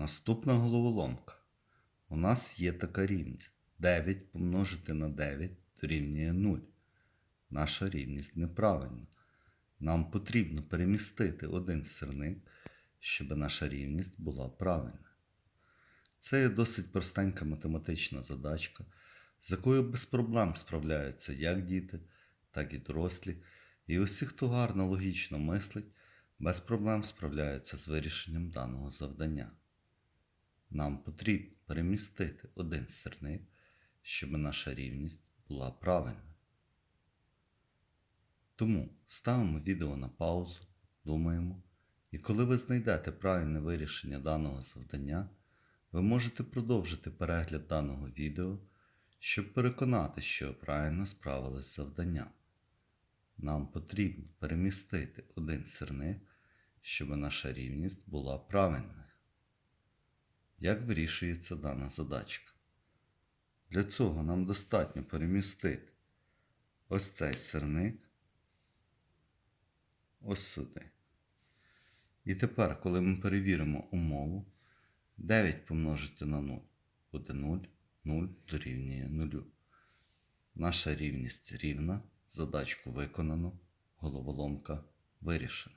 Наступна головоломка. У нас є така рівність. 9 помножити на 9 дорівнює 0. Наша рівність неправильна. Нам потрібно перемістити один сирник, щоб наша рівність була правильна. Це є досить простенька математична задачка, з якою без проблем справляються як діти, так і дорослі. І усі, хто гарно логічно мислить, без проблем справляються з вирішенням даного завдання. Нам потрібно перемістити один сирник, щоб наша рівність була правильна. Тому ставимо відео на паузу, думаємо, і коли ви знайдете правильне вирішення даного завдання, ви можете продовжити перегляд даного відео, щоб переконати, що правильно справились з завданням. Нам потрібно перемістити один сирник, щоб наша рівність була правильною. Як вирішується дана задачка? Для цього нам достатньо перемістити ось цей сирник ось сюди. І тепер, коли ми перевіримо умову, 9 помножити на 0 буде 0, 0 дорівнює 0. Наша рівність рівна, задачку виконано, головоломка вирішена.